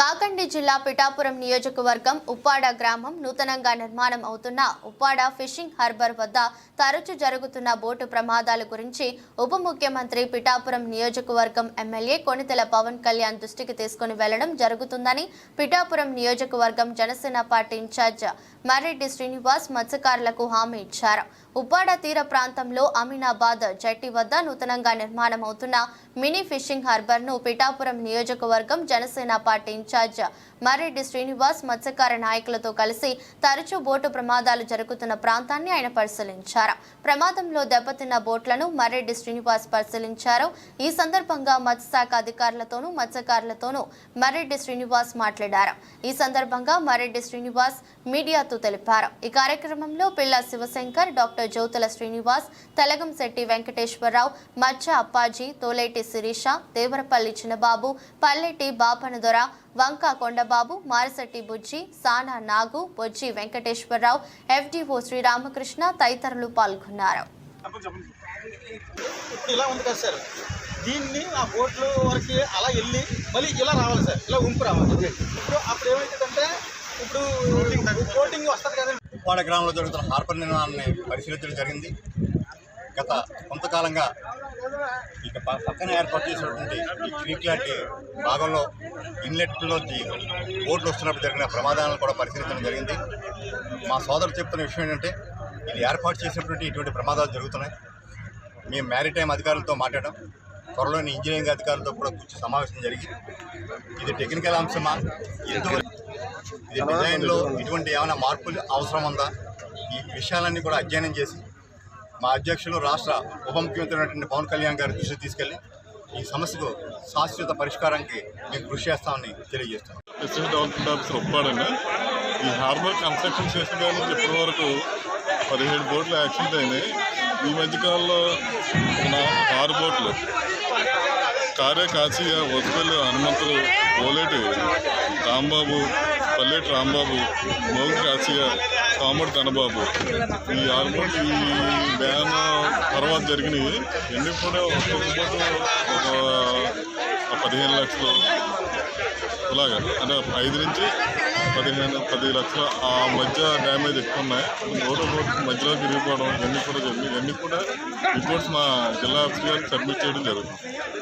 కాకండి జిల్లా పిఠాపురం నియోజకవర్గం ఉప్పాడ గ్రామం నూతనంగా నిర్మాణం అవుతున్న ఉప్పాడ ఫిషింగ్ హార్బర్ వద్ద తరచూ జరుగుతున్న బోటు ప్రమాదాల గురించి ఉప ముఖ్యమంత్రి పిఠాపురం నియోజకవర్గం ఎమ్మెల్యే కొనితెల పవన్ కళ్యాణ్ దృష్టికి తీసుకుని వెళ్ళడం జరుగుతుందని పిఠాపురం నియోజకవర్గం జనసేన పార్టీ ఇన్ఛార్జ్ మర్రెడ్డి శ్రీనివాస్ మత్స్యకారులకు హామీ ఇచ్చారు. ఉప్పాడ తీర ప్రాంతంలో అమీనాబాద్ జట్టి వద్ద నూతనంగా నిర్మాణం అవుతున్న మినీ ఫిషింగ్ హార్బర్ను పిఠాపురం నియోజకవర్గం జనసేన పార్టీ ఇన్ఛార్జ్ మర్రెడ్డి శ్రీనివాస్ మత్స్యకార నాయకులతో కలిసి తరచూ బోటు ప్రమాదాలు జరుగుతున్న ప్రాంతాన్ని ఆయన పరిశీలించారు. ప్రమాదంలో దెబ్బతిన్న బోట్లను మర్రెడ్డి శ్రీనివాస్ పరిశీలించారు. ఈ సందర్భంగా మత్స్యశాఖ అధికారులతోనూ మత్స్యకారులతోనూ మర్రెడ్డి శ్రీనివాస్ మాట్లాడారు. ఈ సందర్భంగా మర్రెడ్డి శ్రీనివాస్ మీడియాతో తెలిపారు. ఈ కార్యక్రమంలో పిల్ల శివశంకర్ డాక్టర్ జ్యోతుల శ్రీనివాస్ తెలగంశెట్టి వెంకటేశ్వరరావు మచ్చ అప్పాజీ తోలేటి శిరీష దేవరపల్లి చిన్నబాబు పల్లెటి బాపనదొర వంక కొండబాబు మారసెట్టి బుజ్జి సానా నాగు బొజ్జి వెంకటేశ్వరరావు ఎఫ్డిఓ శ్రీరామకృష్ణ తదితరులు పాల్గొన్నారు. ఇప్పుడు ఇలా ఉంది కదా సార్. దీన్ని ఆ బోట్లు వరకు అలా వెళ్ళి మళ్ళీ ఇలా రావాలి సార్. ఇలా ఉంపు రావాలి. ఇప్పుడు అప్పుడు ఏమవుతుందంటే ఇప్పుడు బోటింగ్ వస్తుంది కదండి ఉప్పాడ గ్రామంలో జరుగుతున్న హార్బర్ నిర్మాణాన్ని పరిశీలించడం జరిగింది. గత కొంతకాలంగా ఇక ప- పక్కన ఏర్పాటు చేసినటువంటి ఈ క్రీక్ లాంటి భాగంలో ఇన్లెట్లోంచి బోట్లు వస్తున్నప్పుడు జరిగిన ప్రమాదాలను కూడా పరిశీలించడం జరిగింది. మా సోదరు చెప్తున్న విషయం ఏంటంటే ఇది ఏర్పాటు చేసినటువంటి ఇటువంటి ప్రమాదాలు జరుగుతున్నాయి. మేము మ్యారిటైమ్ అధికారులతో మాట్లాడడం త్వరలోని ఇంజనీరింగ్ అధికారులతో కూడా కూర్చొని సమావేశం జరిగి ఇది టెక్నికల్ అంశమా? ఎందువల్ల ఇది డిజైన్లో ఇటువంటి ఏమైనా మార్పులు అవసరం ఉందా? ఈ విషయాలన్నీ కూడా అధ్యయనం చేసి మా అధ్యక్షులు రాష్ట్ర ఉప ముఖ్యమంత్రి అయినటువంటి పవన్ కళ్యాణ్ గారి దృష్టికి తీసుకెళ్ళి ఈ సమస్యకు శాశ్వత పరిష్కారానికి మేము కృషి చేస్తామని తెలియజేస్తున్నాం. డిస్ట్రిక్ట్ డెవలప్మెంట్ ఆఫీసర్ ఒప్పాడండి ఈ హార్బర్ కన్స్ట్రక్షన్ చేసిన కాడి ఇప్పటి వరకు పదిహేడు బోట్లు యాక్సిడెంట్ అయినాయి. ఈ మధ్యకాలంలో ఆరు బోట్లు కారే కాశీయ వసపల్లి హనుమంతులు ఓలేటి రాంబాబు పల్లెటి రాంబాబు మోగు కాశీయ కామడి ధనబాబు ఈ ఆల్మోస్ట్ ఈ బ్యాన్ తర్వాత జరిగినాయి ఎన్ని కూడా ఒక్కొక్క బోటు ఒక పదిహేను లక్షలు. అలాగా అంటే ఐదు నుంచి పదిహేను పది లక్షల ఆ మధ్య డ్యామేజ్ ఎక్కువ ఉన్నాయి. రోడ్డు రోడ్డు మధ్యలో తిరిగిపోవడం ఇవన్నీ కూడా జరిగింది ఇవన్నీ కూడా రిపోర్ట్స్ మా జిల్లా ఆఫీస్ గారికి సబ్మిట్ చేయడం జరుగుతుంది.